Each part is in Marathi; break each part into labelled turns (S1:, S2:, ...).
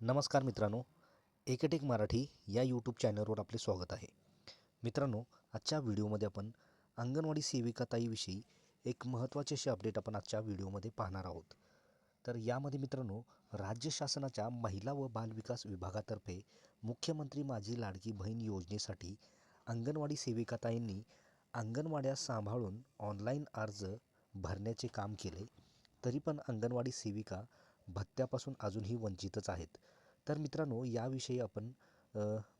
S1: नमस्कार मित्रांनो एकेटेक मराठी या यूट्यूब चॅनलवर आपले स्वागत आहे. मित्रांनो आजच्या व्हिडिओमध्ये आपण अंगणवाडी सेविकाताईविषयी एक महत्त्वाचे असे अपडेट आपण आजच्या व्हिडिओमध्ये पाहणार आहोत. तर यामध्ये मित्रांनो राज्य शासनाच्या महिला व बालविकास विभागातर्फे मुख्यमंत्री माझी लाडकी बहीण योजनेसाठी अंगणवाडी सेविकाताईंनी अंगणवाड्या सांभाळून ऑनलाईन अर्ज भरण्याचे काम केले तरी पण अंगणवाडी सेविका भत्त्यापासून अजूनही वंचितच आहेत. तर मित्रांनो याविषयी आपण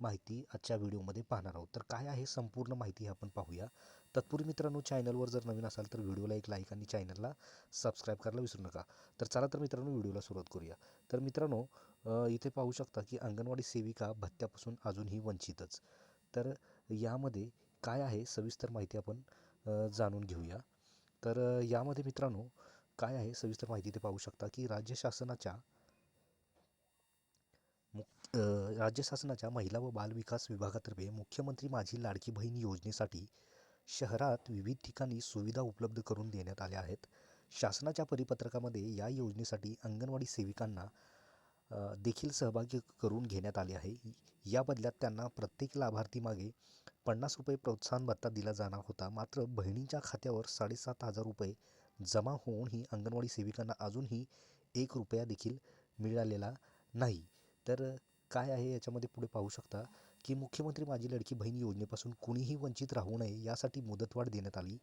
S1: माहिती आजच्या व्हिडिओमध्ये पाहणार आहोत. तर काय आहे संपूर्ण माहिती आपण पाहूया. तत्पूर्वी मित्रांनो चॅनलवर जर नवीन असाल तर व्हिडिओला एक लाईक आणि चॅनलला सबस्क्राईब करायला विसरू नका. तर चला तर मित्रांनो व्हिडिओला सुरुवात करूया. तर मित्रांनो इथे पाहू शकता की अंगणवाडी सेविका भत्त्यापासून अजूनही वंचितच. तर यामध्ये काय आहे सविस्तर माहिती आपण जाणून घेऊया. तर यामध्ये मित्रांनो काय आहे सविस्तर माहिती ते पाहू शकता की राज्य शासनाच्या राज्य शासनाच्या महिला व बालविकास विभागातर्फे मुख्यमंत्री माझी लाडकी बहीण योजनेसाठी शहरात विविध ठिकाणी सुविधा उपलब्ध करून देण्यात आल्या आहेत. शासनाच्या परिपत्रकामध्ये या योजनेसाठी अंगणवाडी सेविकांना देखील सहभागी करून घेण्यात आले आहे. या बदल्यात त्यांना प्रत्येक लाभार्थीमागे पन्नास रुपये प्रोत्साहन भत्ता दिला जाणार होता. मात्र बहिणींच्या खात्यावर साडेसात हजार रुपये जमा होऊनही अंगणवाडी सेविकांना अजूनही एक रुपया देखील मिळालेला नाही. तर काय आहे याच्यामध्ये पुढे पाहू शकता की मुख्यमंत्री माझी लडकी बहीण योजनेपासून कुणीही वंचित राहू नये यासाठी मुदतवाढ देण्यात आली.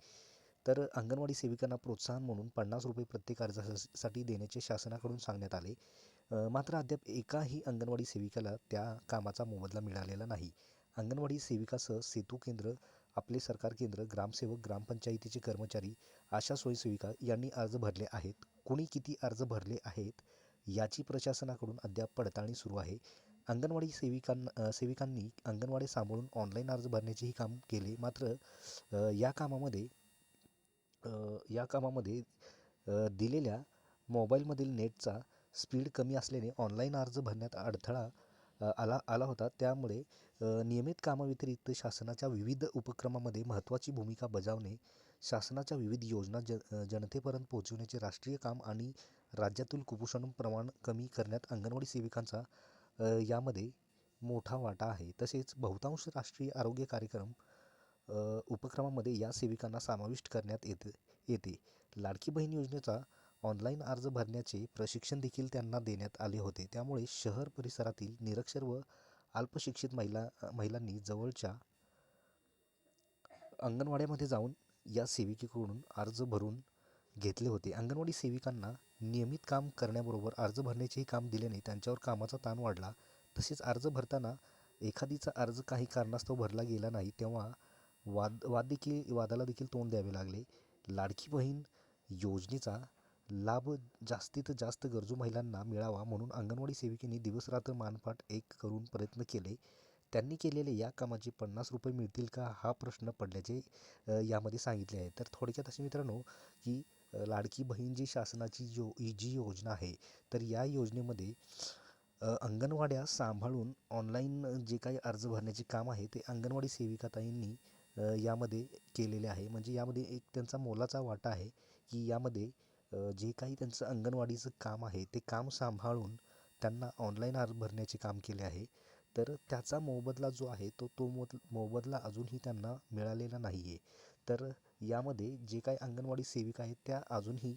S1: तर अंगणवाडी सेविकांना प्रोत्साहन म्हणून पन्नास रुपये प्रत्येक अर्जासाठी देण्याचे शासनाकडून सांगण्यात आले. मात्र अद्याप एकाही अंगणवाडी सेविकाला त्या कामाचा मोबदला मिळालेला नाही. अंगणवाडी सेविकासह सेतू केंद्र आपले सरकार केंद्र ग्रामसेवक ग्रामपंचायतीचे कर्मचारी आशा स्वयंसेविका यांनी अर्ज भरले आहेत. कुणी किती अर्ज भरले आहेत याची प्रशासनाकडून अद्याप पडताळणी सुरू आहे. अंगणवाडी सेविकांना सेविकांनी अंगणवाडी सांभाळून ऑनलाईन अर्ज भरण्याचेही काम केले. मात्र या कामामध्ये या कामामध्ये दिलेल्या मोबाईलमधील नेटचा स्पीड कमी असल्याने ऑनलाईन अर्ज भरण्यात अडथळा आला आला होता. त्यामुळे नियमित कामाव्यतिरिक्त शासनाच्या विविध उपक्रमामध्ये महत्त्वाची भूमिका बजावणे शासनाच्या विविध योजना ज जनतेपर्यंत पोहोचवण्याचे राष्ट्रीय काम आणि राज्यातील कुपोषण प्रमाण कमी करण्यात अंगणवाडी सेविकांचा यामध्ये मोठा वाटा आहे. तसेच बहुतांश राष्ट्रीय आरोग्य कार्यक्रम उपक्रमामध्ये या सेविकांना समाविष्ट करण्यात येते येते. लाडकी बहीण योजनेचा ऑनलाईन अर्ज भरण्याचे प्रशिक्षण देखील त्यांना देण्यात आले होते. त्यामुळे शहर परिसरातील निरक्षर व अल्पशिक्षित महिला महिलांनी जवळच्या अंगणवाड्यामध्ये जाऊन या सेविकेकडून अर्ज भरून घेतले होते. अंगणवाडी सेविकांना नियमित काम करण्याबरोबर अर्ज भरण्याचेही काम दिल्याने त्यांच्यावर कामाचा ताण वाढला. तसेच अर्ज भरताना एखादीचा अर्ज काही कारणास्तव भरला गेला नाही तेव्हा वाद वाद देखील वादाला देखील तोंड द्यावे लागले. लाडकी बहीण योजनेचा लाभ जास्तीत जास्त गरजू महिलांना मिळावा म्हणून अंगणवाडी सेविकेने दिवसरात्र मानपाट एक करून प्रयत्न केले. त्यांनी केलेले या कामाचे पन्नास रुपये मिळतील का? हा प्रश्न पडल्याचे यामध्ये सांगितले आहे. तर थोडक्यात असे मित्रांनो की लाडकी बहीण जी शासनाची जो जी योजना आहे तर या योजनेमध्ये अंगणवाड्या सांभाळून ऑनलाईन जे काही अर्ज भरण्याचे काम आहे ते अंगणवाडी सेविकाताईंनी यामध्ये केलेले आहे. म्हणजे यामध्ये एक त्यांचा मोलाचा वाटा आहे की यामध्ये जे काही त्यांचं अंगणवाडीचं काम आहे ते काम सांभाळून त्यांना ऑनलाईन अर्ज भरण्याचे काम केले आहे. तर त्याचा मोबदला जो आहे तो तो मोद मोबदला अजूनही त्यांना मिळालेला नाही आहे तर यामध्ये जे काही अंगणवाडी सेविका आहेत त्या अजूनही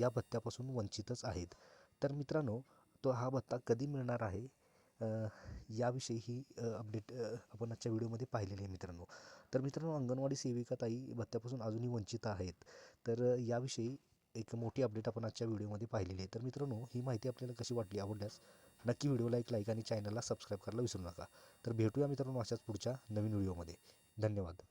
S1: या भत्त्यापासून वंचितच आहेत. तर मित्रांनो तो हा भत्ता कधी मिळणार आहे? याविषयी ही अपडेट आपण आजच्या व्हिडिओमध्ये पाहिलेली आहे मित्रांनो. तर मित्रांनो अंगणवाडी सेविका ताई भत्त्यापासून अजूनही वंचित आहेत. तर याविषयी एक मोठी अपडेट आपण आजच्या व्हिडिओमध्ये पाहिलेली आहे. तर मित्रांनो ही माहिती आपल्याला कशी वाटली आवडल्यास नक्की व्हिडिओला एक लाईक आणि चॅनलला सबस्क्राईब करायला विसरू नका. तर भेटूया मित्रांनो अशाच पुढच्या नवीन व्हिडिओमध्ये. धन्यवाद.